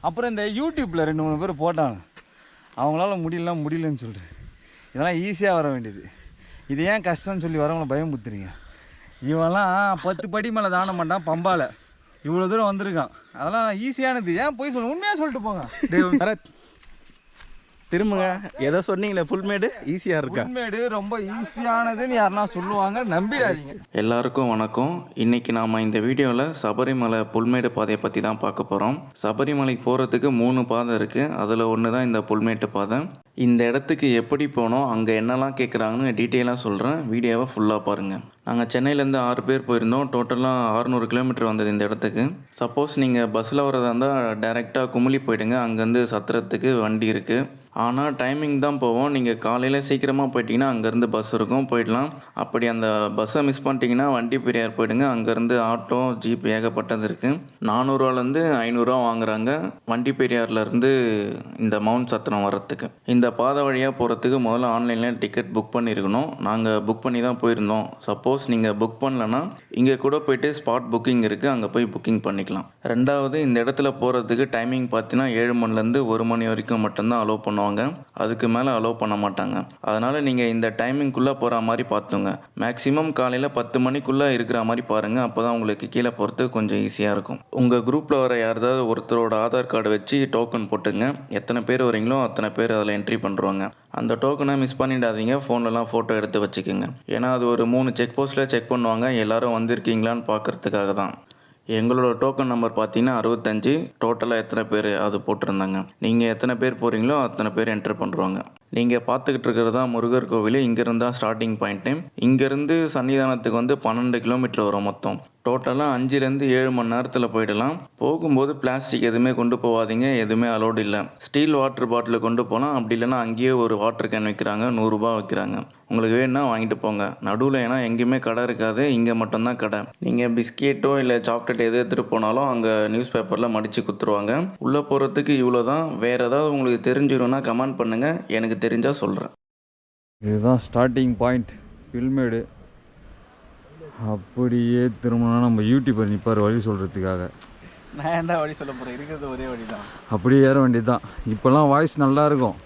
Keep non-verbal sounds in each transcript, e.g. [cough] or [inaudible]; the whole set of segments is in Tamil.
அப்புறம் இந்த யூடியூப்பில் ரெண்டு மூணு பேர் போட்டாங்க. அவங்களால முடியலாம் முடியலன்னு சொல்லிட்டு. இதெல்லாம் ஈஸியாக வர வேண்டியது. இது ஏன் கஷ்டம்னு சொல்லி வரவங்களை பயம் புத்துறீங்க? இவன்லாம் பத்து படி மேலே தானம் பண்ணான் பம்பால. இவ்வளோ தூரம் வந்திருக்கான். அதெல்லாம் ஈஸியானது ஏன் போய் சொல்லுங்க உண்மையாக சொல்லிட்டு போங்க. சரத் திரும்புங்க. ஏதோ சொன்னீங்களே புல்மேடு ஈஸியாக இருக்கா? உண்மையடு ரொம்ப ஈஸியானதுன்னு யாருன்னா சொல்லுவாங்க. நம்பிடாதீங்க. எல்லாருக்கும் வணக்கம். இன்னைக்கு நாம் இந்த வீடியோவில் சபரிமலை புல்மேடு பாதையை பற்றி தான் பார்க்க போகிறோம் சபரிமலைக்கு போகிறதுக்கு மூணு பாதை இருக்குது அதில் ஒன்று தான் இந்த புல்மேட்டு பாதை. இந்த இடத்துக்கு எப்படி போனோம் அங்கே என்னெல்லாம் கேட்குறாங்கன்னு டீட்டெயிலாக சொல்கிறேன் வீடியோவை ஃபுல்லாக பாருங்கள் நாங்கள் சென்னையிலேருந்து ஆறு பேர் போயிருந்தோம். டோட்டலாக ஆறுநூறு கிலோமீட்டர் வந்தது இந்த இடத்துக்கு. சப்போஸ் நீங்கள் பஸ்ஸில் வரதா இருந்தால் டேரெக்டாக குமுளி போயிடுங்க. அங்கேருந்து சத்திரத்துக்கு வண்டி இருக்குது ஆனால் டைமிங் தான் போவோம். நீங்கள் காலையில் சீக்கிரமாக போயிட்டீங்கன்னா அங்கேருந்து பஸ் இருக்கும். போயிடலாம். அப்படி அந்த பஸ்ஸை மிஸ் பண்ணிட்டீங்கன்னா வண்டி பெரியார் போயிடுங்க. அங்கேருந்து ஆட்டோ ஜீப் ஏகப்பட்டது இருக்குது நானூறுவாலேருந்து ஐநூறுரூவா வாங்குறாங்க. வண்டி பெரியார்லேருந்து இந்த மவுண்ட் சத்திரம் வர்றதுக்கு. இந்த பாதை வழியாக போகிறதுக்கு முதல்ல ஆன்லைனில் டிக்கெட் புக் பண்ணியிருக்கணும் நாங்கள் புக் பண்ணி தான் போயிருந்தோம். சப்போஸ் நீங்கள் புக் பண்ணலன்னா இங்கே கூட போயிட்டு ஸ்பாட் புக்கிங் இருக்குது அங்கே போய் புக்கிங் பண்ணிக்கலாம். ரெண்டாவது இந்த இடத்துல போகிறதுக்கு டைமிங் பார்த்தீங்கன்னா ஏழு மணிலேருந்து ஒரு மணி வரைக்கும் மட்டும்தான் அலோவ் பண்ணுவாங்க. அதுக்கு மேலே அலோவ் பண்ண மாட்டாங்க. அதனால் நீங்கள் இந்த டைமிங்குள்ளே போகிற மாதிரி பார்த்துங்க. மேக்ஸிமம் காலையில் பத்து மணிக்குள்ளே இருக்கிற மாதிரி பாருங்கள் அப்போ தான் உங்களுக்கு கீழே போகிறது கொஞ்சம் ஈஸியாக இருக்கும். உங்கள் குரூப்பில் வர யாராவது ஒருத்தரோட ஆதார் கார்டு வச்சு டோக்கன் போட்டுங்க. எத்தனை பேர் வரீங்களோ அத்தனை பேர் அதில் என்ட்ரி பண்ணுறாங்க அந்த டோக்கனை மிஸ் பண்ணிடாதீங்க. ஃபோன்லலாம் ஃபோட்டோ எடுத்து வச்சுக்கோங்க. ஏன்னா அது ஒரு மூணு செக் போஸ்ட்டில் செக் பண்ணுவாங்க. எல்லாரும் வந்திருக்கீங்களான்னு பார்க்கறதுக்காக தான். எங்களோட டோக்கன் நம்பர் பார்த்தீங்கன்னா அறுபத்தஞ்சு. டோட்டலாக எத்தனை பேர் அது போட்டிருந்தாங்க. நீங்கள் எத்தனை பேர் போகிறீங்களோ அத்தனை பேர் என்டர் பண்ணுறாங்க நீங்கள் பார்த்துக்கிட்டு இருக்கிறது தான் முருகர் கோவில். இங்கேருந்து தான் ஸ்டார்டிங் பாயிண்ட்டு இங்கேருந்து சன்னிதானத்துக்கு வந்து பன்னெண்டு கிலோமீட்டர் வரும் மொத்தம். டோட்டலாக அஞ்சுலேருந்து ஏழு மணி நேரத்தில் போயிடலாம். போகும்போது பிளாஸ்டிக் எதுவுமே கொண்டு போகாதீங்க எதுவுமே அலோடு இல்லை. ஸ்டீல் வாட்டர் பாட்டில் கொண்டு போகலாம் அப்படி இல்லைன்னா அங்கேயே ஒரு வாட்டர் கேன் வைக்கிறாங்க நூறுரூபா வைக்கிறாங்க. உங்களுக்கு வேணும்னா வாங்கிட்டு போங்க. நடுவில் ஏன்னா எங்கேயுமே கடை இருக்காது இங்கே மட்டும்தான் கடை. நீங்கள் பிஸ்கெட்டோ இல்லை சாக்லேட் எது எடுத்துகிட்டு போனாலும் அங்கே நியூஸ் பேப்பரில் மடித்து குத்துருவாங்க. உள்ளே போகிறதுக்கு இவ்வளோ தான் வேறு ஏதாவது உங்களுக்கு தெரிஞ்சிடும்னா கமெண்ட் பண்ணுங்கள் எனக்கு தெரிஞ்சால் சொல்கிறேன் இதுதான் ஸ்டார்டிங் பாயிண்ட் ஃபில்மேடு அப்படியே திரும்பினா நம்ம யூடியூபர் நிற்பார் வழி சொல்கிறதுக்காக நான் என்ன வழி சொல்ல போகிறேன் இருக்கிறது ஒரே வழி தான் அப்படியே ஏற வேண்டியது தான் இப்போல்லாம் வாய்ஸ் நல்லா இருக்கும்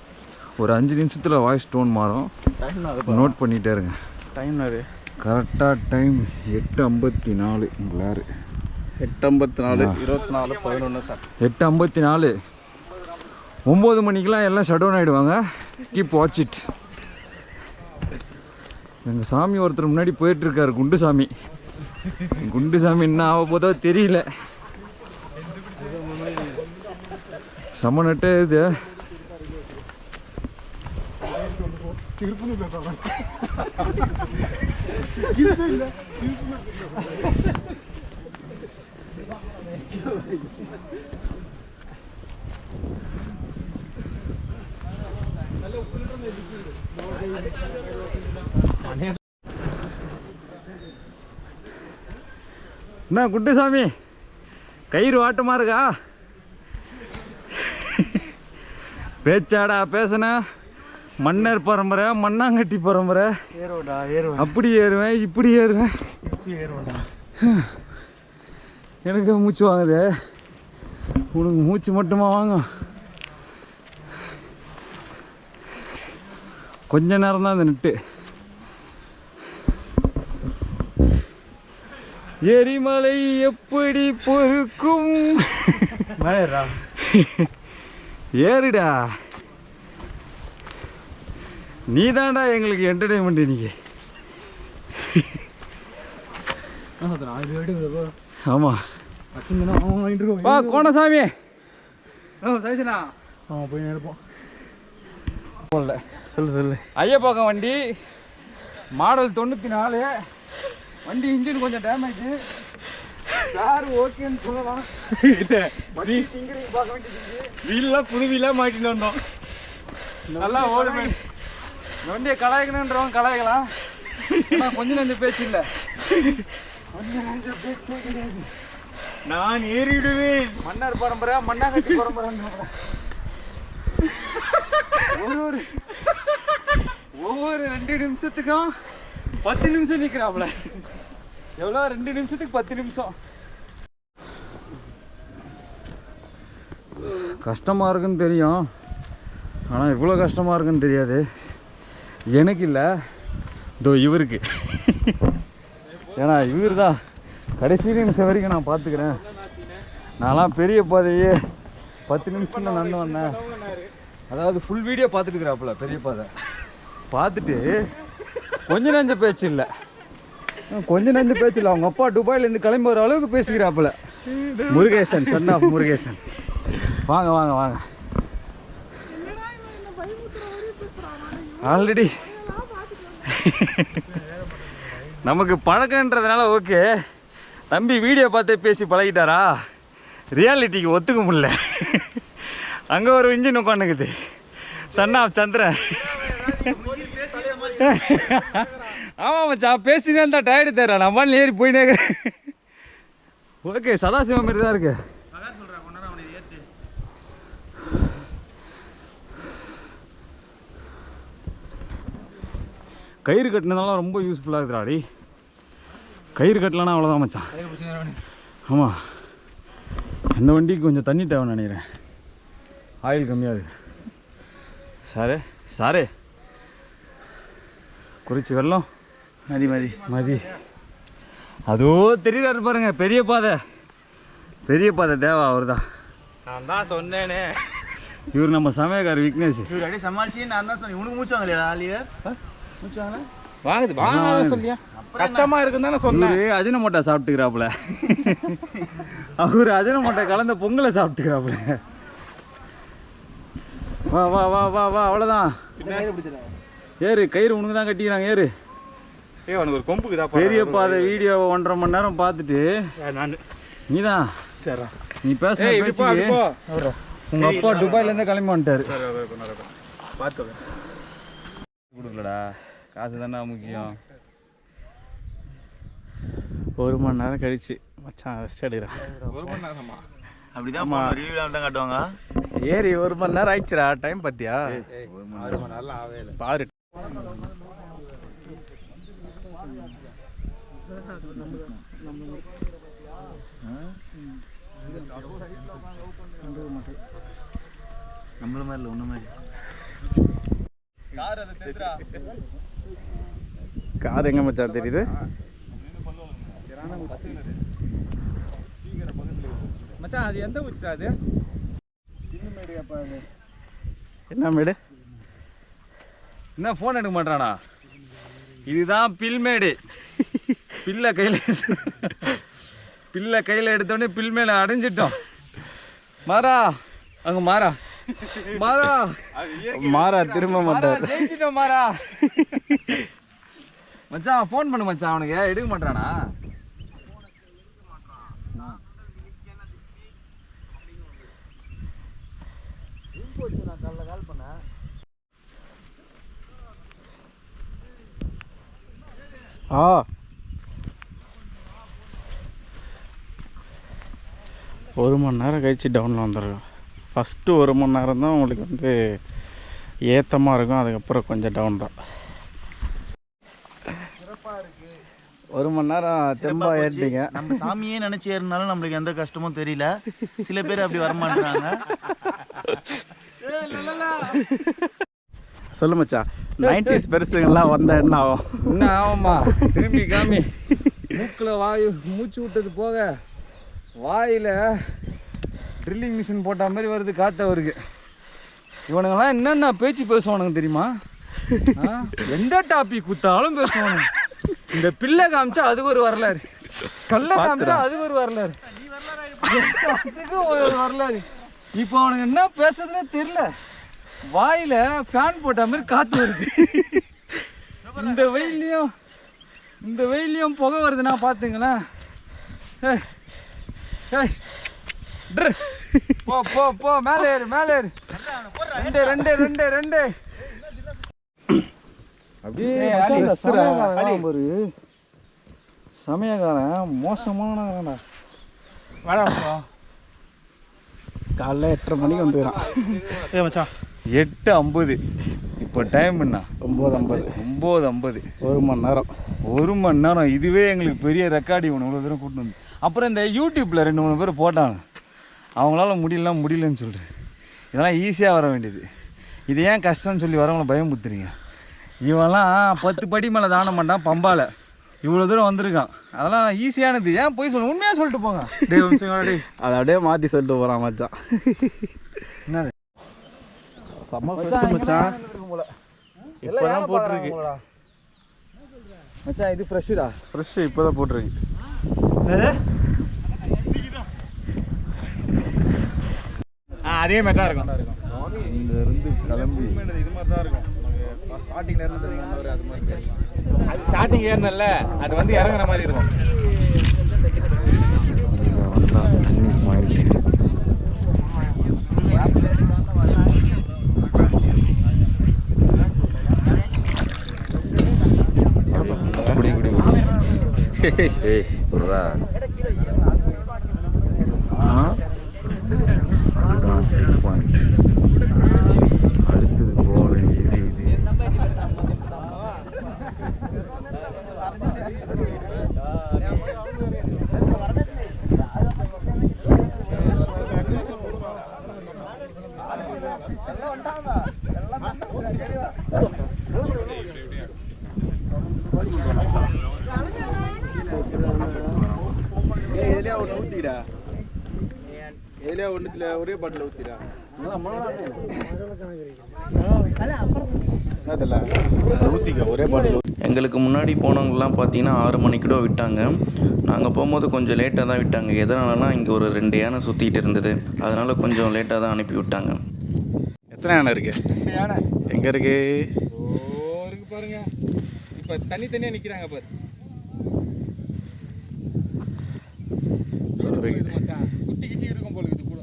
ஒரு அஞ்சு நிமிஷத்தில் வாய்ஸ் டோன் மாறும். டைம் நோட் பண்ணிகிட்டே இருங்க. டைம் அது? கரெக்டாக டைம் எட்டு ஐம்பத்தி நாலு. உங்களாரு எட்டு ஐம்பத்தி நாலு இருபத்தி நாலு பதினொன்று சார் எட்டு ஐம்பத்தி நாலு. ஒம்பது மணிக்கெலாம் எல்லாம் ஷட் டவுன் ஆகிடுவாங்க கீப் வாட்ச் இட் எங்கள் சாமி ஒருத்தர் முன்னாடி போயிட்டுருக்காரு குண்டுசாமி. குண்டுசாமி என்ன ஆக போதோ தெரியல. செம்ம நட்டு இது. என்ன குண்டுசாமி? கயிறு வாட்டமாக இருக்கா? பேச்சாடா பேசுன. மன்னர் பரம்பரை மண்ணாங்கட்டி பரம்பரை. ஏறுவடா ஏறுவேன் அப்படி ஏறுவேன் இப்படி ஏறுவேன். ஏறுவடா எனக்கு மூச்சு வாங்குது. உனக்கு மூச்சு மட்டுமா வாங்க? கொஞ்ச நேரம் தான் இந்த நெட்டு. எரிமலை எப்படி பொறுக்கும் ஏறுடா. நீதான்டா எங்களுக்கு என்டர்டைன்மெண்ட் இன்னைக்கு. ஆமாம் வா கோணசாமி. அவன் போய் எடுப்போம் போடல சொல்லு சொல்லு. ஐயப்பாக்கம் வண்டி மாடல் தொண்ணூற்றி நாலு. வண்டி இன்ஜின் கொஞ்சம் டேமேஜ் கார் ஓகேன்னு சொல்லலாம். இல்லை வண்டி டிங்கரிங் பார்க்க வேண்டியது வீல்லாம் புது வீலாக மாட்டிட்டு வந்தோம். நல்லா ஓடுமே. வண்டியை கலாய்க்கணுன்றவங்க கலாய்க்கலாம். ஆனா கொஞ்சம் நஞ்சம் பேச்சு இல்லை. கொஞ்சம் நஞ்சம் பேச்சே கிடையாது. நான் ஏறிடுவேன். மன்னர் பரம்பரை மண்ணாங்கட்டி பரம்பரை ஒரு ஒரு ஒவ்வொரு ரெண்டு நிமிஷத்துக்கும் பத்து நிமிஷம் நிற்கிறாப்புல எவ்வளோ? ரெண்டு நிமிஷத்துக்கு பத்து நிமிஷம். கஷ்டமாக இருக்குன்னு தெரியும். ஆனால் இவ்வளோ கஷ்டமாக இருக்குன்னு தெரியாது. எனக்கு இல்லை. இதோ இவருக்கு. ஏன்னா இவர் தான் கடைசி நிமிஷம் வரைக்கும் நான் பார்த்துக்கிறேன். நான்லாம் பெரிய பாதையே பத்து நிமிஷம் தான் நடந்து வந்தேன். அதாவது ஃபுல் வீடியோ பார்த்துட்டுக்கிறாப்புல பெரிய பாதை. பார்த்துட்டு கொஞ்ச நஞ்ச பேச்சு இல்லை. கொஞ்ச நஞ்ச பேச்சு இல்லை. அவங்க அப்பா துபாயிலேருந்து கிளம்பி வர அளவுக்கு பேசிக்கிறாப்புல. Murugesan son of Murugesan. வாங்க வாங்க வாங்க. ஆல்ரெடி. நமக்கு பழக்கன்றதுனால ஓகே. தம்பி வீடியோ பார்த்து பேசி பழகிட்டாரா? ரியாலிட்டிக்கு ஒத்துக்க முடியல. அங்கே ஒரு இன்ஜின் உட்காந்துக்குது சன் ஆஃப் சந்திரன். ஆமாம் மச்சான் பேசினே இருந்தா டயர்டு தர நம்ம ஏறி போயினே ஓகே சதாசிவம் மாதிரி தான் இருக்கு. கயிறு கட்டினதால ரொம்ப யூஸ்ஃபுல்லாக இருக்குதுடாடி கயிறு கட்டலன்னா அவ்வளோதான் மச்சான். ஆமாம் இந்த வண்டிக்கு கொஞ்சம் தண்ணி தேவைன்னு நினைக்கிறேன். ஆயில் கம்மியாகுது சாரே சாரே. குறிச்சி வெள்ளம். மதி மதி. மதி. அதோ தெரியுறாரு பாருங்க பெரிய பாதை. பெரிய பாதை தேவா அவர் தான் நான் தான் சொன்னேனே. இவர் நம்ம சமயக்கார் விக்னேஷ். இவர் அப்படியே சமாளிச்சு நான் தான் சொன்னேன். உனக்கு மூச்சு வாங்கலையா ஆலியர் மூச்சு வாங்கல? வாங்குது வாங்க சொல்லியா? கஷ்டமா இருக்குன்னு தானே சொன்னேன். இவரு அஜினமோட்டா சாப்பிட்டுக்கிறாப்புல. அவர் அஜினமோட்டா கலந்த பொங்கலை சாப்பிட்டுக்கிறாப்புல. வா வா வா வா வா அவ்வளோதான் ஏறு கயிறு உனக்கு தான் கட்டிக்கிறாங்க ஏறு. அவனுக்கு ஒரு கொம்புக்கு தான் பெரிய பாதை வீடியோவை ஒன்றரை மணி நேரம் பார்த்துட்டு நான் நீதான். சரி நீ பேச பேசி உங்க அப்பா துபாயிலேருந்து கிளம்பி வந்துட்டாரு. பார்த்துக்கோ. கொடுக்கலடா. காசு தானே முக்கியம். ஒரு மணி நேரம் கழிச்சு மச்சான் ரெஸ்ட் எடுக்கிறேன். ஒரு மணி நேரமா? அப்படிதான் ரிவ்யூ தான் காட்டுவாங்க. ஏறி ஒரு மணி நேரம் ஆயிடுச்சுடா டைம் பார்த்தியா ஆறு மணி நேரம் ஆகவே இல்லை. பாரு. நம்மள மாதிரி இல்லை உன்ன மாதிரி. கார் எங்க மச்சான் தெரியுது? மச்சான் அது எந்த ஊச்சு அது? என்ன மேடு? என்ன ஃபோன் எடுக்க மாட்டானா இதுதான் பில்மேடு பில்லை கையில் பில்லை கையில் எடுத்தோடனே பில் மேலே அடைஞ்சிட்டோம். மாறா அங்க மாறா. மாறா. மாறா திரும்ப மாட்டார். ஜெயிச்சிட்டோம் மாறா. மச்சான் ஃபோன் பண்ணு மச்சான் அவனுக்கு. எடுக்க மாட்டானா ஆ. ஒரு மணி நேரம் கழிச்சு டவுனில் வந்துருக்கோம் ஃபஸ்ட்டு ஒரு மணி நேரம் தான் உங்களுக்கு வந்து ஏத்தமாக இருக்கும். அதுக்கப்புறம் கொஞ்சம் டவுன் தான். ஒரு மணி நேரம் தெம்பா ஏறிட்டீங்க. நம்ம சாமியே நினைச்சு ஏறினாலும் நம்மளுக்கு எந்த கஷ்டமும் தெரியல. சில பேர் அப்படி வரமாட்டாங்க [laughs] சொல்லு மச்சான் நைன்டிஸ் பெருசுங்கெல்லாம் வந்தால் என்ன ஆகும்? என்ன ஆமாம்மா திரும்பி காமி. மூக்கில் வாயு மூச்சு விட்டது போக வாயில் ட்ரில்லிங் மிஷின் போட்ட மாதிரி வருது காற்று அவருக்கு இவனுங்கெல்லாம் என்னென்ன பேச்சு பேசுவானுங்க தெரியுமா? எந்த டாபிக் குத்தாலும் பேசுவானுங்க. இந்த பிள்ளை காமிச்சா அது ஒரு வரலாறு. கல்ல காமிச்சா அது ஒரு வரலாறு. அதுக்கு ஒரு வரலாறு? இப்போ அவனுங்க என்ன பேசுறதுன்னே தெரியல. வாயில ஃபேன் போட்ட மாதிரி காத்து வருது. இந்த வெயிலையும் இந்த வெயிலையும் புகை வருதுன்னா பார்த்துங்களேன். போ போ போ மேலே ஏறு மேலே ஏறு. ரெண்டு ரெண்டு ரெண்டு ரெண்டு. அப்படியே சமயக்காரன் ஒரு சமயக்காரன் மோசமானவன்டா காலைல எட்டரை மணிக்கு ஏ மச்சான். எட்டு ஐம்பது. இப்போ டைம் என்ன? ஒம்பது ஐம்பது. ஒம்பது ஐம்பது. ஒரு மணி நேரம் ஒரு மணி நேரம் இதுவே எங்களுக்கு பெரிய ரெக்கார்டு இவனு இவ்வளோ தூரம் கூட்டிட்டு வந்து. அப்புறம் இந்த யூடியூப்பில் ரெண்டு மூணு பேர் போட்டாங்க. அவங்களால முடியலனா முடியலன்னு சொல்லிட்டு. இதெல்லாம் ஈஸியாக வர வேண்டியது. இது ஏன் கஷ்டம்னு சொல்லி வரவங்கள பயமுத்துறீங்க இவன்லாம் பத்து படி மேலே தானம் பண்ணான் பம்பால. இவ்வளோ தூரம் வந்திருக்கான். அதெல்லாம் ஈஸியானது ஏன் போய் சொல்ல? உண்மையாக சொல்லிட்டு போங்க. [laughs] அதை அப்படியே மாற்றி சொல்லிட்டு போகிறான் மச்சான். என்னது? செம்ம ஃப்ரெஷ் மச்சான். இப்போ தான் போட்டிருக்கு. மச்சான் இது ஃப்ரெஷ்ஷுடா? ஃப்ரெஷ் இப்போ தான் போட்டிருக்கு அதே மாதிரி தான் இருக்கும் இங்க இருந்து கிளம்பி. இது மாதிரி தான் இருக்கும் ஸ்டார்டிங்ல இருந்து அது மாதிரி அது ஸ்டார்டிங் ஏறினல அது வந்து இறங்குற மாதிரி இருக்கும். அதுதான் செக் பாயிண்ட் அடுத்தது போக வேண்டியது இது ஒன்றுத்துல ஒரே பாட்டில் ஊற்றிடா ஊற்றிக்க ஒரே பாட்டில் எங்களுக்கு முன்னாடி போனவங்கலாம் பார்த்தீங்கன்னா ஆறு மணிக்கூட விட்டாங்க. நாங்கள் போகும்போது கொஞ்சம் லேட்டாக தான் விட்டாங்க. எதனாலனா இங்கே ஒரு ரெண்டு யானை சுற்றிட்டு இருந்தது. அதனால் கொஞ்சம் லேட்டாக தான் அனுப்பி விட்டாங்க. எத்தனை யானை இருக்கு? எங்கே இருக்கு? பாருங்க. இப்போ தனி தனியாக நிற்கிறாங்க பாரு இது மச்சான் குட்டி கிட்டி இருக்கும் போல இது கூட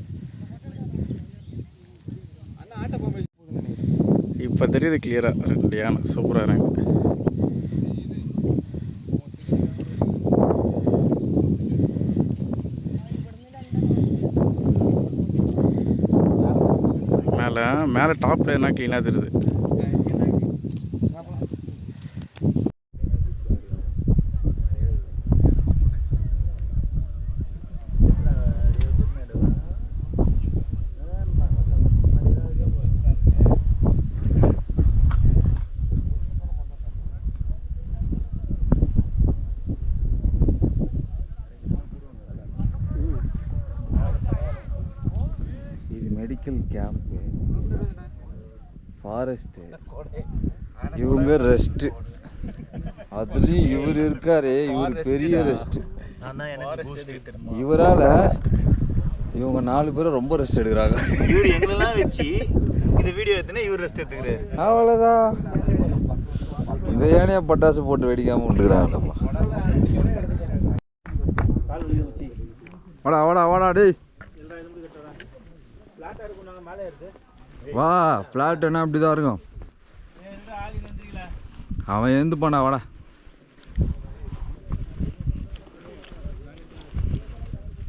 அண்ணா ஆட்ட பொம்மை இப்போ தெரியுது கிளியராக ரெண்டு யானை சூப்பராக இருக்கு. மேலே மேலே டாப்பில் என்ன க்ளீனாக தெரியுது. ஃபாரஸ்ட்டு இவங்க ரெஸ்ட்டு அதுலேயும் இவர் இருக்காரே இவர் பெரிய ரெஸ்ட்டு. இவரால் இவங்க நாலு பேரும் ரொம்ப ரெஸ்ட் எடுக்கிறாங்க. இவர் எங்களெல்லாம் வச்சு இந்த வீடியோ எடுத்துனா இவர் ரெஸ்ட் எடுத்துக்கிறாரு. அவ்வளோதான் இந்த ஏனையா பட்டாசு போட்டு வெடிக்காம விட்டுக்கிறாங்கப்பா வாடா வாடா வாடா டேய். வா ஃப்ளாட்னா அப்படி தான் இருக்கும். அவன் எழுந்து போனா வாடா.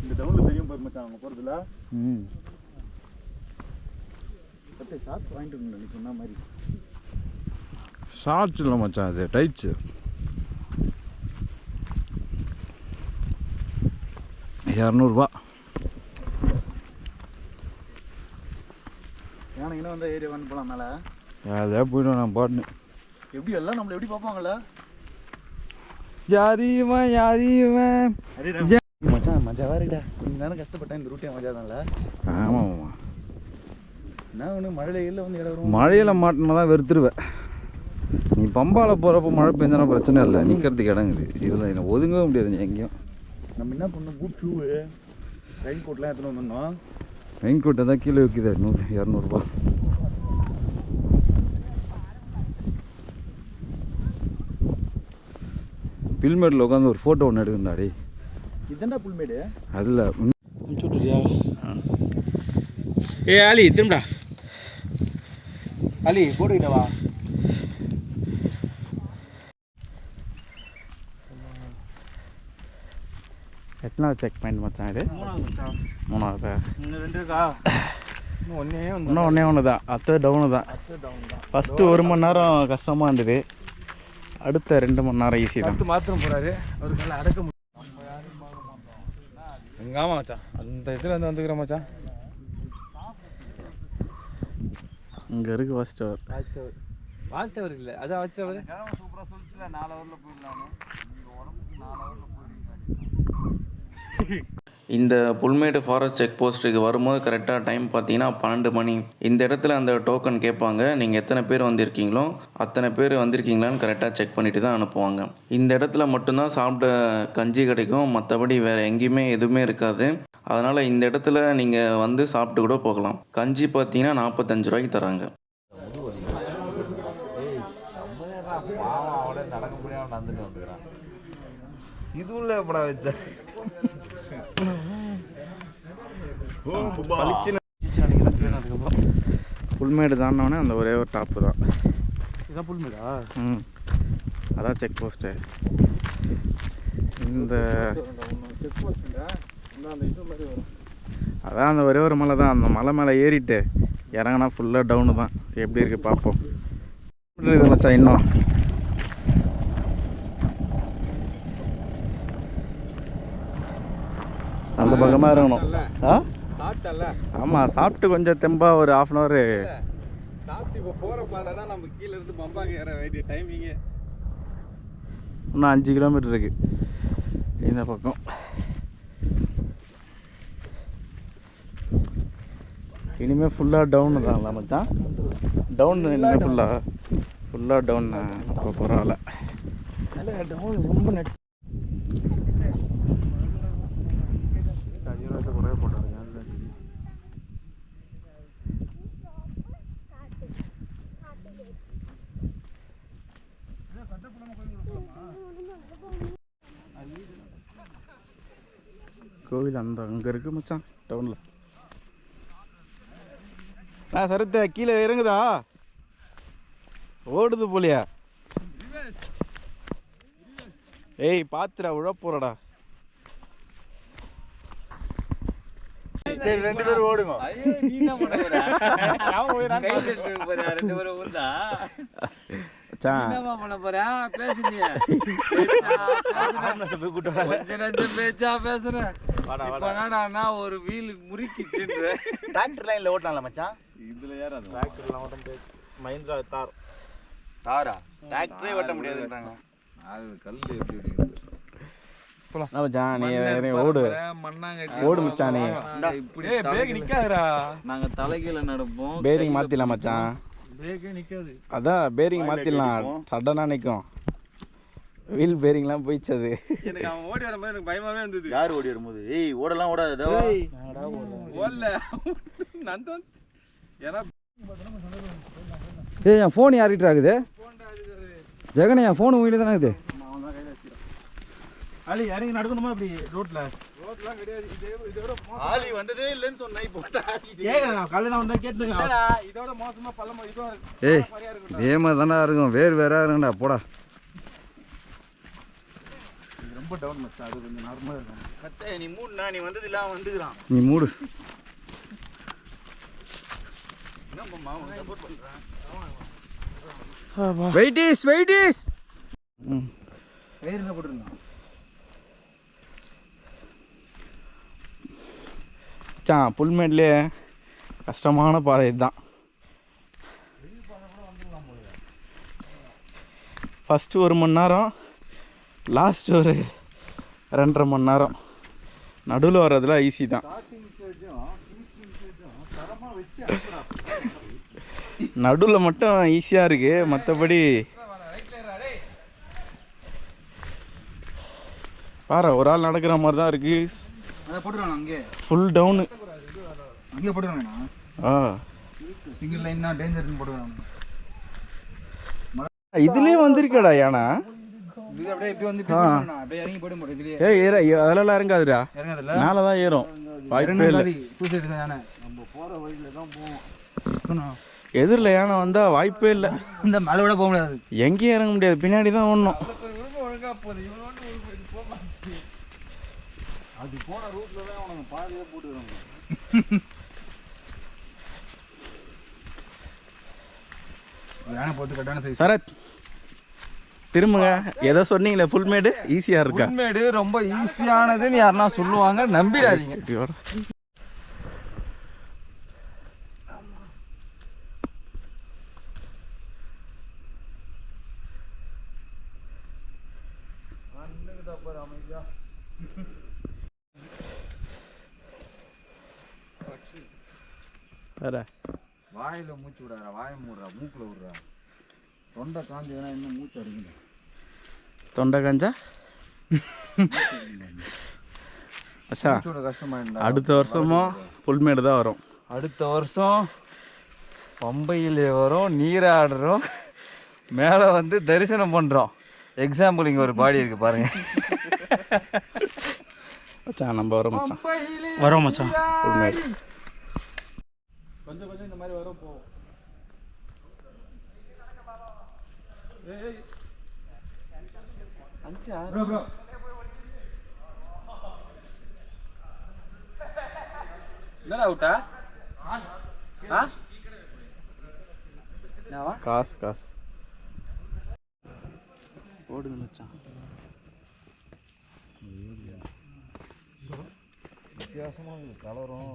இந்த டவுனில் தெரியும் போய் மச்சான் அவங்க போகிறதுல ம். ஷார்ட்ஸ் வாங்கிட்டு நீ சொன்ன மாதிரி. ஷார்ட்ஸ் இல்லை மச்சான் அது டைட்ஸு இரநூறுபா. யானைங்கன்னா வந்து ஏரியா வந்து போகலாம் மேலே. அதே போய்டும் நான் பாட்டுன்னு. எப்படி எல்லாம் நம்மளை எப்படி பார்ப்பாங்களே யாரையுவன் யாரையுவன் மச்சான் மஜாவா இருக்குடா கொஞ்ச நேரம் கஷ்டப்பட்டேன் இந்த ரூட்டே மஜா தான்ல ஆமாம்மா என்ன ஒன்று மழையில இல்லை வந்து இடம் வரும்? மழையில் மாட்டினா தான் வெறுத்துருவேன். நீ பம்பால போகிறப்ப மழை பெஞ்சானா பிரச்சனை இல்லை நிற்கிறதுக்கு இடங்குது இதில் என்ன ஒதுங்கவே முடியாது எங்கேயும். நம்ம என்ன பண்ணோம் பூட் ஷூவு ரெயின் கோட்லாம் எடுத்துன்னு வந்திருந்தோம். ரெயின் கோட்டை தான் கீழே விற்கிது நூற்றி இரநூறுபா பில்மேட்டில் உட்காந்து ஒரு ஃபோட்டோ ஒன்று எடுக்கணும்டா டேய் இதுதான்டா புல்மேடு அதில் விட்டுறியா ஏ அலி திரும்படா அலி போட்டுக்கிட்ட வா எத்தனாவது செக் பாயிண்ட் மச்சான் இது? மூணாவது இன்னும் ரெண்டு இருக்கா? ஒன்றே இன்னும் ஒன்றே தான். அடுத்தது டவுனு தான். ஃபஸ்ட்டு ஒரு மணி நேரம் கஷ்டமாக இருந்தது. அடுத்த ரெண்டு மணி நேரம் ஈஸி தான். மாத்திரம் போறாரு. அவருக்கு நல்லா அடக்க முடியும். இங்க ஆமா மச்சான். அந்த இதுல இருந்து வந்துக்கிறேன் மச்சான். இங்கே இருக்குது ஃபஸ்ட் அவர் வாட்ச் டவர் வாட்ச் டவர் இல்லை. அதான் வாட்ச் டவர் சூப்பராக சொல்லிச்சுல நாலு ஹவரில் போயிடலான்னு. உடம்புக்கு நாலு ஹவரில் இந்த புல்மேடு ஃபாரஸ்ட் செக் போஸ்ட்டுக்கு வரும்போது கரெக்டாக டைம் பார்த்தீங்கன்னா பன்னெண்டு மணி. இந்த இடத்துல அந்த டோக்கன் கேட்பாங்க. நீங்கள் எத்தனை பேர் வந்திருக்கீங்களோ அத்தனை பேர் வந்திருக்கீங்களான்னு கரெக்டாக செக் பண்ணிட்டு தான் அனுப்புவாங்க. இந்த இடத்துல மட்டும்தான் சாப்பிட்ட கஞ்சி கிடைக்கும். மற்றபடி வேறு எங்கேயுமே எதுவுமே இருக்காது. அதனால் இந்த இடத்துல நீங்கள் வந்து சாப்பிட்டு கூட போகலாம். கஞ்சி பார்த்தீங்கன்னா நாற்பத்தஞ்சு ரூபாய்க்கு தராங்க. பாவம் நடக்க முடியாமல் நடந்துட்டு வந்துக்கிறான். இது எப்படா புல்மேடு தாண்டோடனே அந்த ஒரே ஒரு டாப்பு தான். இதான் புல்மேடா ம். அதான் செக் போஸ்ட்டு இந்த அதான் அந்த ஒரே ஒரு மலை தான். அந்த மலை மேலே ஏறிட்டு இறங்கினா ஃபுல்லாக டவுனு தான். எப்படி இருக்குது பார்ப்போம் இருக்குது மச்சான் இன்னும் பக்கமாக இறங்கணும் ஆ? ஆமாம் சாப்பிட்டு கொஞ்சம் தெம்பா ஒரு ஆஃப் அன் ஹவர் சாப்பிட்டு இப்போ போகிற பாதை தான் நம்ம கீழே இருந்து பம்பாக்கு ஏற வேண்டிய டைமிங்கு இன்னும் அஞ்சு கிலோமீட்டர் இருக்கு. இந்த பக்கம். இனிமேல் ஃபுல்லாக டவுனு தான்ல மச்சான்? டவுன் இனிமேல் ஃபுல்லாக ஃபுல்லாக டவுன் அப்போ பரவாயில்ல டவுன் ரொம்ப நெட் கோவில் அந்த அங்கே இருக்கு மச்சான் டவுனில் ஆ சரத்த கீழே இறங்குதா ஓடுது போலியா. ஏய் பாத்துடா உழப்போறடா. சரி ரெண்டு பேரும் ஓடுங்க. ரெண்டு பேரும் மச்சான் என்னமா பண்ண போறா? பேசுனிய. [laughs] பேச்சா பேசுறேன். இப்ப என்னடான்னா ஒரு வீல் முறுக்கிச்சுன்ற. டிராக்டர் லைன்ல ஓட்டலாம்ல மச்சான்? இதுல ஏறாது. மஹிந்திரா தார். தாரா? டிராக்டரே ஓட்ட முடியாதுன்றாங்க. அது கல்லு எப்படி இருக்குது மச்சான் நீ நீ ஓடு. ஓடு மச்சான். நீ. இப்படி ஏய் பிரேக் நிக்காதுடா. நாங்க தலைகீழ நடப்போம். பேரிங் மாத்திடலாம் மச்சான். அதான் பேரிங் மாத்திடலாம். சடனாக நிற்கும் வீல் பேரிங்லாம் போயிடுச்சு அது. எனக்கு அவன் ஓடி வரும்போது எனக்கு பயமாவே இருந்தது யார் ஓடி வரும்போது? ஏய் ஓடலாம் ஓடாதோ ஓடல. [laughs] நந்தன். ஏன்னா ஏய் என் ஃபோன் யார்கிட்ட இருக்குது? ஜெகன் என் ஃபோன் உங்ககிட்ட தானே இருக்குது? அலி இறங்கி நடக்கணுமா இப்படி ரோட்ல ஆலி வந்ததே இல்லைன்னு சொன்னேன் இப்போ கேக்குறேன் காலையில நான் வந்தா கேட்டுங்க இதோட மோசமா பள்ளம் இதுவும் இருக்கு. ஏய் இதே மாதிரி தானே இருக்கும். வேறு வேற இருக்கும்டா. போடா. ரொம்ப டவுன் மச்சான் அது கொஞ்சம் நார்மலா இருக்கும். மத்த நீ மூணுனா நீ வந்தது இல்லாம வந்துக்கிறான். நீ மூடு. என்ன மாமா சப்போர்ட் பண்றான்? வெயிட்டிஸ் வெயிட்டிஸ். ம் வேறு என்ன போட்டுருந்தான்? மச்சான் புல்மேட்லேயே கஷ்டமான பாதை இதுதான். ஃபஸ்ட்டு ஒரு மணி நேரம் லாஸ்ட் ஒரு ரெண்டரை மணி நேரம். நடுவில் வர்றதுலாம் ஈஸி தான். நடுவில் மட்டும் ஈஸியாக இருக்குது மற்றபடி பாரு ஒரு ஆள் நடக்கிற மாதிரி தான் இருக்குது ஃபுல் டவுனு அங்கே போட்டுருவாங்கண்ணா ஆ. சிங்கிள் லைன் தான் டேஞ்சர்னு போட்டுருவாங்க இதுலயே வந்திருக்கடா யானை. இது அப்படியே இப்படி வந்து. அப்படியே இறங்கி போட முடியும் இதுலயே. ஏய் ஏற அதெல்லாம் இறங்காதுடா. இறங்காதுல்ல மேலே தான் ஏறும். வாய்ப்பே இல்லை. சூசைடு தான் யானை. நம்ம போற வழியில தான் போவோம். எதிரில் யானை வந்தால் வாய்ப்பே இல்லை. இந்த மலை விட போக முடியாது. எங்கேயும் இறங்க முடியாது. பின்னாடி தான் ஓடணும். அது போன ரூட்ல தான் பாதியே போட்டுக்கிறாங்க. [laughs] யானை போட்டு கட்டான சைஸ் சரத் திரும்புங்க. ஏதோ சொன்னீங்களே புல்மேடு ஈஸியாக இருக்கா? உண்மையடு ரொம்ப ஈஸியானதுன்னு யாருன்னா சொல்லுவாங்க. நம்பிடாதீங்க. ஐயோடா. வாயில மூச்சு விடாதா வாயை மூடுறா மூக்குல விடுறா. தொண்டை காஞ்சதுன்னா இன்னும் மூச்சு அடிக்கணும்? தொண்டை காஞ்சா? அச்சா கஷ்டமாயிருந்தா அடுத்த வருஷமும் புல்மேடு தான் வரும். அடுத்த வருஷம் பம்பையில் வரும் நீராடுறோம் மேலே வந்து தரிசனம் பண்ணுறோம் எக்ஸாம்பிள் இங்கே ஒரு பாடி இருக்கு பாருங்க. மச்சான் நம்ம வரோம் மச்சான். வரோம் மச்சான் புல்மேடு. கொஞ்சம் கொஞ்சம் இந்த மாதிரி வரும் போகும் என்னடா விட்டா ஆ? என்னவா? காசு காசு. ஓடுது மச்சான். வித்தியாசமாக கலரும்.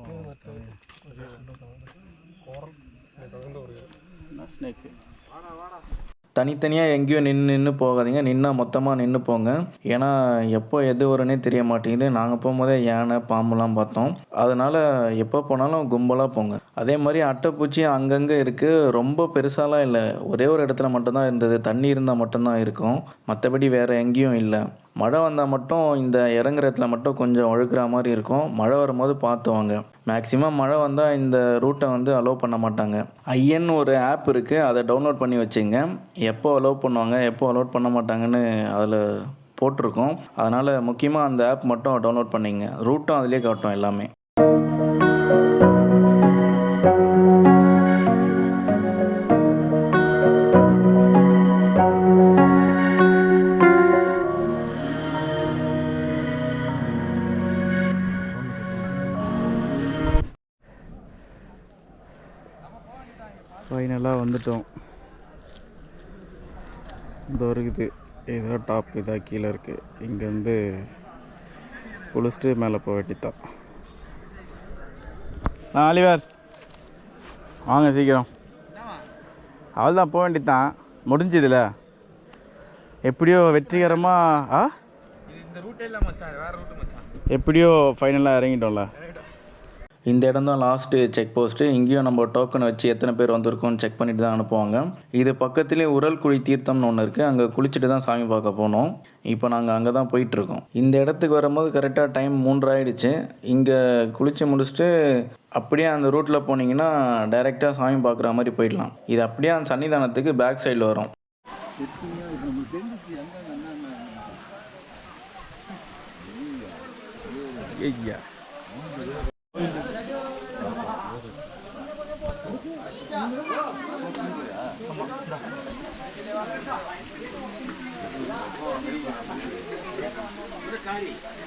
ஸ்னேக்கு தனித்தனியாக எங்கேயும் நின்று நின்று போகாதீங்க. நின்னால் மொத்தமாக நின்று போங்க. ஏன்னா எப்போ எது வரும்னே தெரிய மாட்டேங்குது. நாங்கள் போகும்போதே யானை பாம்புலாம் பார்த்தோம். அதனால் எப்போ போனாலும் கும்பலாக போங்க. அதே மாதிரி அட்டைப்பூச்சி அங்கங்கே இருக்குது ரொம்ப பெருசாலாம் இல்லை. ஒரே ஒரு இடத்துல மட்டும்தான் இருந்தது. தண்ணி இருந்தால் மட்டும்தான் இருக்கும். மற்றபடி வேறு எங்கேயும் இல்லை. மழை வந்தால் மட்டும் இந்த இறங்குற இடத்துல மட்டும் கொஞ்சம் ஒழுக்கிற மாதிரி இருக்கும். மழை வரும்போது பார்த்து வாங்க. மேக்ஸிமம் மழை வந்தால் இந்த ரூட்டை வந்து அலோவ் பண்ண மாட்டாங்க. ஐஎன் ஒரு ஆப் இருக்குது அதை டவுன்லோட் பண்ணி வச்சுங்க. எப்போ அலோவ் பண்ணுவாங்க எப்போ அலோட் பண்ண மாட்டாங்கன்னு அதில் போட்டிருக்கோம். அதனால் முக்கியமாக அந்த ஆப் மட்டும் டவுன்லோட் பண்ணிங்க. ரூட்டும் அதிலே காட்டும் எல்லாமே. வந்துட்டோம் இந்த இருக்குது. ஏதோ டாப் இதாக கீழே இருக்குது இங்கேருந்து குளிச்சுட்டு மேலே போக வேண்டியதான் ஆ அலிவார் வாங்க சீக்கிரம். அவள் தான் போக வேண்டியதான் முடிஞ்சதுல. எப்படியோ வெற்றிகரமாக ஆ? எப்படியோ ஃபைனலாக இறங்கிட்டோம்ல. இந்த இடம் தான் லாஸ்ட்டு செக் போஸ்ட்டு இங்கேயும் நம்ம டோக்கனை வச்சு எத்தனை பேர் வந்திருக்கோம்னு செக் பண்ணிட்டு தான் அனுப்புவாங்க. இது பக்கத்துலேயே உரல் குழி தீர்த்தம்னு ஒன்று இருக்குது அங்கே குளிச்சுட்டு தான் சாமி பார்க்க போனோம். இப்போ நாங்கள் அங்கே தான் போயிட்டுருக்கோம் இந்த இடத்துக்கு வரும்போது கரெக்டாக டைம் மூன்று ஆயிடுச்சு. இங்கே குளித்து முடிச்சுட்டு அப்படியே அந்த ரூட்டில் போனீங்கன்னா டைரெக்டாக சாமி பார்க்குற மாதிரி போயிடலாம். இது அப்படியே அந்த சன்னிதானத்துக்கு பேக் சைடில் வரும். ஐயா. society.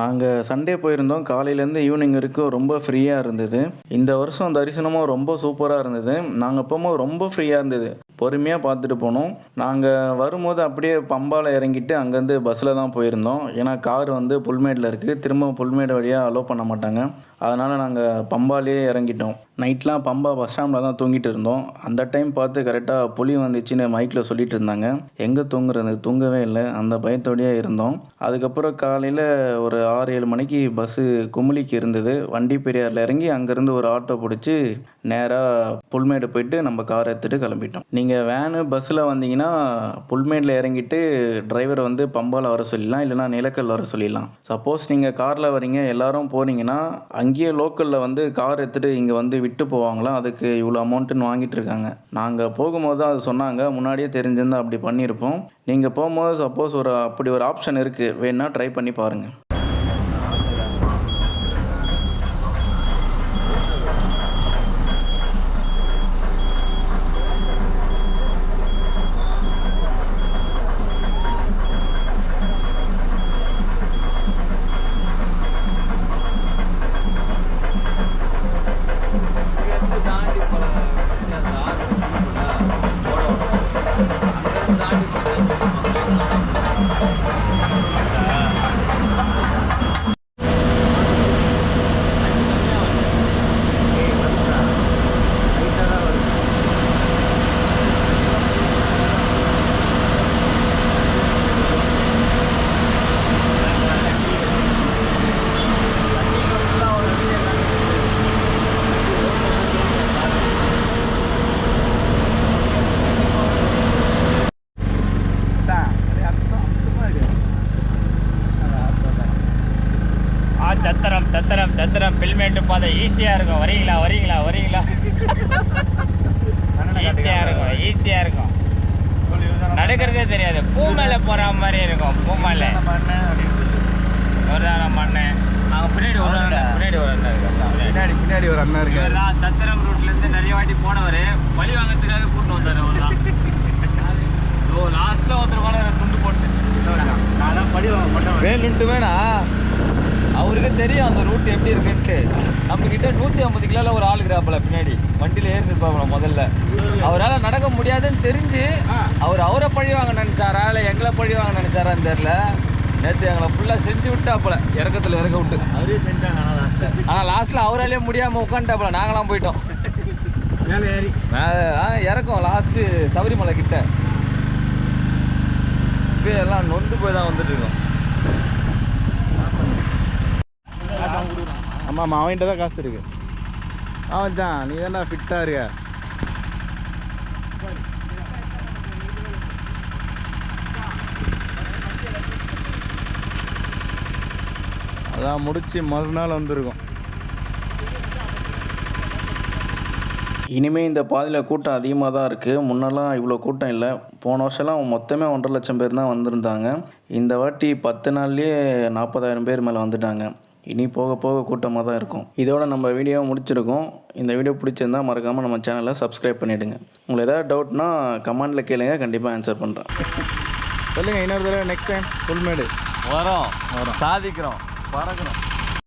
நாங்கள் சண்டே போயிருந்தோம். காலையிலேருந்து ஈவினிங் வரைக்கும் ரொம்ப ஃப்ரீயாக இருந்தது. இந்த வருஷம் தரிசனமும் ரொம்ப சூப்பராக இருந்தது. நாங்கள் போகும்போது ரொம்ப ஃப்ரீயாக இருந்தது. பொறுமையாக பார்த்துட்டு போனோம். நாங்கள் வரும்போது அப்படியே பம்பாவில் இறங்கிட்டு அங்கேருந்து பஸ்ஸில் தான் போயிருந்தோம். ஏன்னா கார் வந்து புல்மேடில் இருக்குது திரும்ப புல்மேடு வழியாக அலோவ் பண்ண மாட்டாங்க. அதனால் நாங்கள் பம்பாலே இறங்கிட்டோம். நைட்லாம் பம்பா பஸ் ஸ்டாண்டில் தான் தூங்கிட்டு இருந்தோம். அந்த டைம் பார்த்து கரெக்டாக புலி வந்துச்சுன்னு மைக்கில் சொல்லிட்டு இருந்தாங்க. எங்கே தூங்குறது? தூங்கவே இல்லை. அந்த பயத்தோடயே இருந்தோம். அதுக்கப்புறம் காலையில் ஒரு ஆறு ஏழு மணிக்கு பஸ்ஸு குமுளிக்கு இருந்தது. வண்டி பெரியாரில் இறங்கி அங்கேருந்து ஒரு ஆட்டோ பிடிச்சி நேராக புல்மேடு போயிட்டு நம்ம கார் எடுத்துகிட்டு கிளம்பிட்டோம். நீங்கள் வேனு பஸ்ஸில் வந்தீங்கன்னா புல்மேடில் இறங்கிட்டு டிரைவரை வந்து பம்பாவில் வர சொல்லிடலாம். இல்லைனா நிலக்கல் வர சொல்லிடலாம். சப்போஸ் நீங்கள் காரில் வரீங்க எல்லாரும் போனீங்கன்னா அங்கேயே லோக்கலில் வந்து கார் எடுத்துகிட்டு இங்கே வந்து விட்டு போவாங்களாம் அதுக்கு இவ்வளோ அமௌண்ட்டுன்னு வாங்கிட்டு இருக்காங்க. நாங்கள் போகும்போது தான் அது சொன்னாங்க. முன்னாடியே தெரிஞ்சிருந்தா அப்படி பண்ணியிருப்போம். நீங்கள் போகும்போது சப்போஸ் ஒரு அப்படி ஒரு ஆப்ஷன் இருக்குது வேணால் ட்ரை பண்ணி பாருங்கள் பாதை ஈஸியாக இருக்கும். வரீங்களா? வரீங்களா? வரீங்களா? ஈஸியாக இருக்கும். ஈஸியாக இருக்கும். நடக்கிறதே தெரியாது. பூ மேலே போகிற மாதிரி இருக்கும். பூ மேலே ஒரு தானம் மண்ணேன் நாங்கள் பின்னாடி ஒரு அண்ணன் பின்னாடி ஒரு அண்ணன் இருக்காங்க பின்னாடி பின்னாடி ஒரு அண்ணா இருக்காரு. இவர் தான் சத்திரம் ரூட்லேருந்து நிறைய வாட்டி போனவர். பழி வாங்கறதுக்காக கூட்டு வந்தார் அவர் தான் [laughs] ஓ லாஸ்ட்டில் ஒருத்தர் கூட துண்டு போட்டு. நான் படி வாங்க மாட்டேன் வேணுன்ட்டு வேணா. அவருக்கு தெரியும் அந்த ரூட் எப்படி இருக்குன்ட்டு. நம்ம கிட்ட நூற்றி ஐம்பது கிலோல ஒரு ஆள் இருக்கிறாப்புல பின்னாடி. வண்டியில் ஏறி இருப்பாப்புல முதல்ல. அவரால் நடக்க முடியாதுன்னு தெரிஞ்சு அவர் அவரை பழி வாங்க நினைச்சாரா இல்லை எங்களை பழி வாங்க நினைச்சாரான்னு தெரில நேற்று எங்களை ஃபுல்லாக செஞ்சு விட்டாப்புல. இறக்கத்தில் இறக்க விட்டு. அவரே செஞ்சாங்க ஆனால் லாஸ்ட்டில் அவராலே முடியாமல் உட்காந்துட்டாப்புல. நாங்களாம் போயிட்டோம். மேலே ஏறி. இறக்கம். லாஸ்ட்டு சபரிமலை கிட்ட. இப்பயே எல்லாம் நொந்து போய் தான் வந்துட்டு இருக்கோம். ஆமாம் ஆமாம் அவன்கிட்ட தான் காசு இருக்கு. அவன் தான் நீ தானே ஃபிட்டாக இருக்க. அதான் முடிச்சு மறுநாள் வந்திருக்கோம். இனிமேல் இந்த பாதையில் கூட்டம் அதிகமாக தான் இருக்குது முன்னெல்லாம் இவ்வளோ கூட்டம் இல்லை. போன வருஷம்லாம் மொத்தமே ஒன்றரை லட்சம் பேர் தான் வந்திருந்தாங்க. இந்த வாட்டி பத்து நாள்லேயே நாற்பதாயிரம் பேர் மேலே வந்துட்டாங்க. இனி போக போக கூட்டமாக தான் இருக்கும். இதோட நம்ம வீடியோ முடிச்சிருக்கோம். இந்த வீடியோ பிடிச்சிருந்தா மறக்காமல் நம்ம சேனலை சப்ஸ்கிரைப் பண்ணிவிடுங்க உங்களுக்கு ஏதாவது டவுட்னா கமெண்டில் கேளுங்க. கண்டிப்பாக ஆன்சர் பண்ணுறேன் சொல்லுங்கள் இன்னொரு தடவை நெக்ஸ்ட் டைம் ஃபுல்மேடு வரோம். சாதிக்கிறோம். பறக்கிறோம்